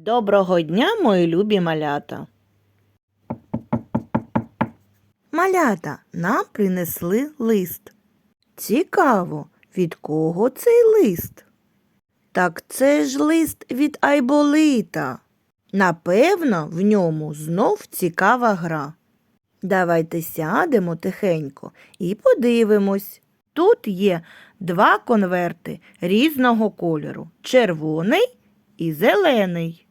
Доброго дня, мої любі малята. Малята нам принесли лист. Цікаво, від кого цей лист? Так це ж лист від Айболита. Напевно, в ньому знов цікава гра. Давайте сядемо тихенько і подивимось. Тут є два конверти різного кольору червоний і зелений.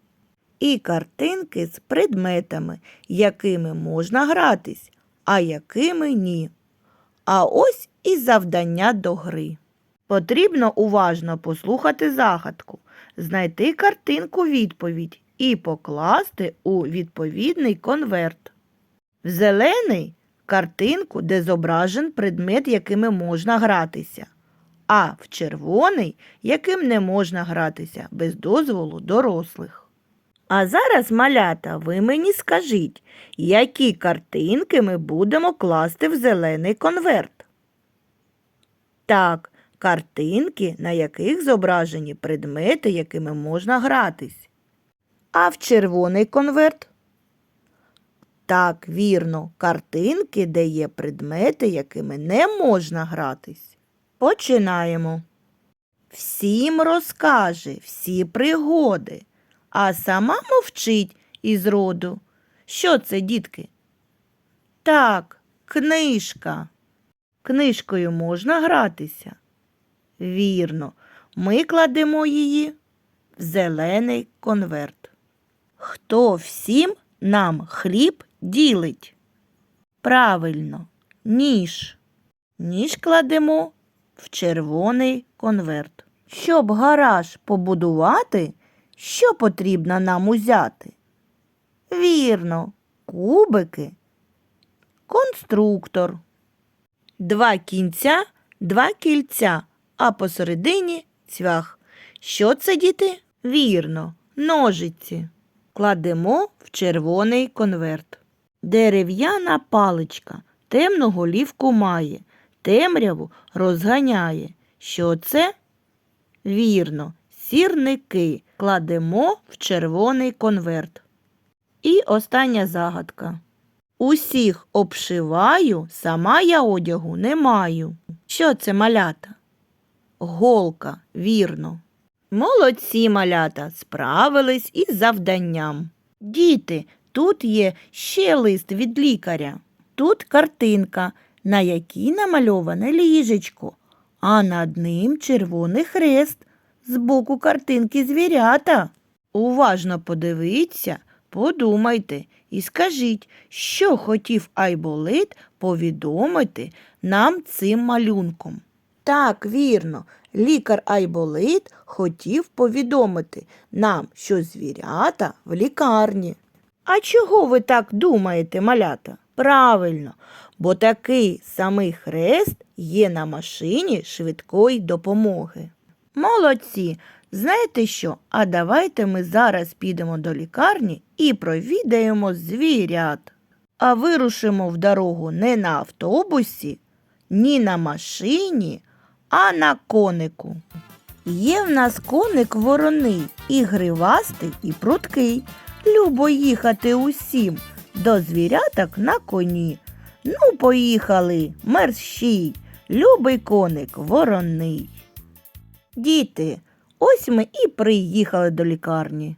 І картинки з предметами, якими можна гратись, а якими ні. А ось і завдання до гри. Потрібно уважно послухати загадку, знайти картинку відповідь і покласти у відповідний конверт. В зелений картинку, де зображен предмет, якими можна гратися, а в червоний, яким не можна гратися без дозволу дорослих. А зараз, малята, ви мені скажіть, які картинки ми будемо класти в зелений конверт? Так, картинки, на яких зображені предмети, якими можна гратись. А в червоний конверт? Так, вірно, картинки, де є предмети, якими не можна гратись. Починаємо. Всім розкаже всі пригоди, а сама мовчить із роду. Що це, дітки? Так, книжка. Книжкою можна гратися? Вірно, ми кладемо її в зелений конверт. Хто всім нам хліб ділить? Правильно, ніж. Ніж кладемо в червоний конверт. Щоб гараж побудувати, що потрібно нам узяти? Вірно, кубики, конструктор. Два кінця, два кільця, а посередині цвях. Що це, діти? Вірно, ножиці. Кладемо в червоний конверт. Дерев'яна паличка темну голівку має, темряву розганяє. Що це? Вірно, сірники кладемо в червоний конверт. І остання загадка. Усіх обшиваю, сама я одягу не маю. Що це малята? Голка, вірно. Молодці малята справились із завданням. Діти, тут є ще лист від лікаря. Тут картинка, на якій намальоване ліжечко, а над ним червоний хрест. З боку картинки звірята. Уважно подивіться, подумайте і скажіть, що хотів Айболит повідомити нам цим малюнком. Так, вірно, лікар Айболит хотів повідомити нам, що звірята в лікарні. А чого ви так думаєте, малята? Правильно, бо такий самий хрест є на машині швидкої допомоги. Молодці! Знаєте що? А давайте ми зараз підемо до лікарні і провідаємо звірят. А вирушимо в дорогу не на автобусі, ні на машині, а на конику. Є в нас коник вороний, і гривастий, і пруткий. Любо їхати усім до звіряток на коні. Ну, поїхали, мерщій, любий коник вороний. Діти, ось ми і приїхали до лікарні.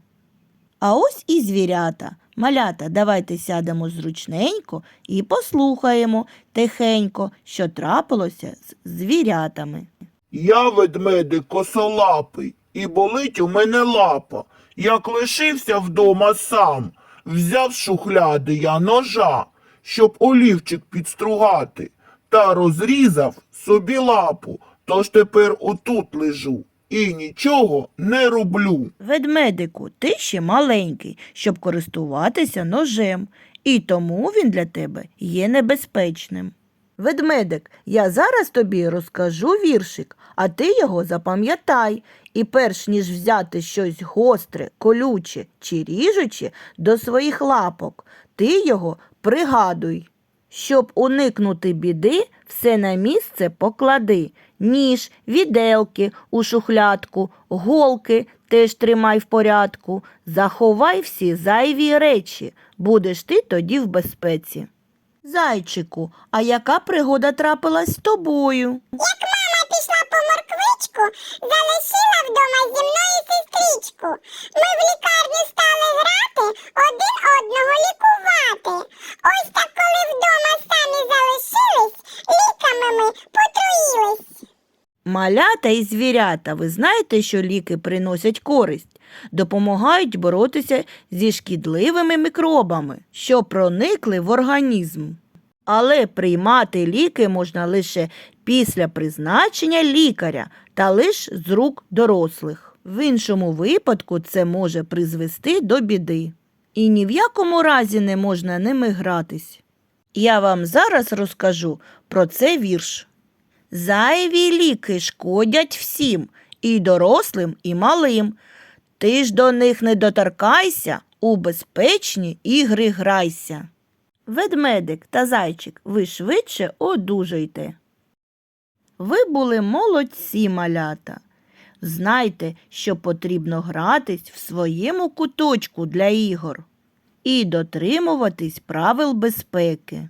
А ось і звірята. Малята, давайте сядемо зручненько і послухаємо тихенько, що трапилося з звірятами. Я ведмедик косолапий, і болить у мене лапа. Як лишився вдома сам, взяв з шухляди я ножа, щоб олівчик підстругати, та розрізав собі лапу, тож тепер отут лежу і нічого не роблю. Ведмедику, ти ще маленький, щоб користуватися ножем, і тому він для тебе є небезпечним. Ведмедик, я зараз тобі розкажу віршик, а ти його запам'ятай. І перш ніж взяти щось гостре, колюче чи ріжуче до своїх лапок, ти його пригадуй. Щоб уникнути біди, все на місце поклади. Ніж, віделки у шухлядку, голки теж тримай в порядку. Заховай всі зайві речі, будеш ти тоді в безпеці. Зайчику, а яка пригода трапилась з тобою? Як мама пішла по морквичку, залишила вдома зі мною сестричку. Ми Малята і звірята, ви знаєте, що ліки приносять користь, допомагають боротися зі шкідливими мікробами, що проникли в організм. Але приймати ліки можна лише після призначення лікаря та лише з рук дорослих. В іншому випадку це може призвести до біди. І ні в якому разі не можна ними гратись. Я вам зараз розкажу про це вірш. Зайві ліки шкодять всім, і дорослим, і малим. Ти ж до них не доторкайся, у безпечні ігри грайся. Ведмедик та зайчик, ви швидше одужайте. Ви були молодці, малята. Знайте, що потрібно гратись в своєму куточку для ігор і дотримуватись правил безпеки.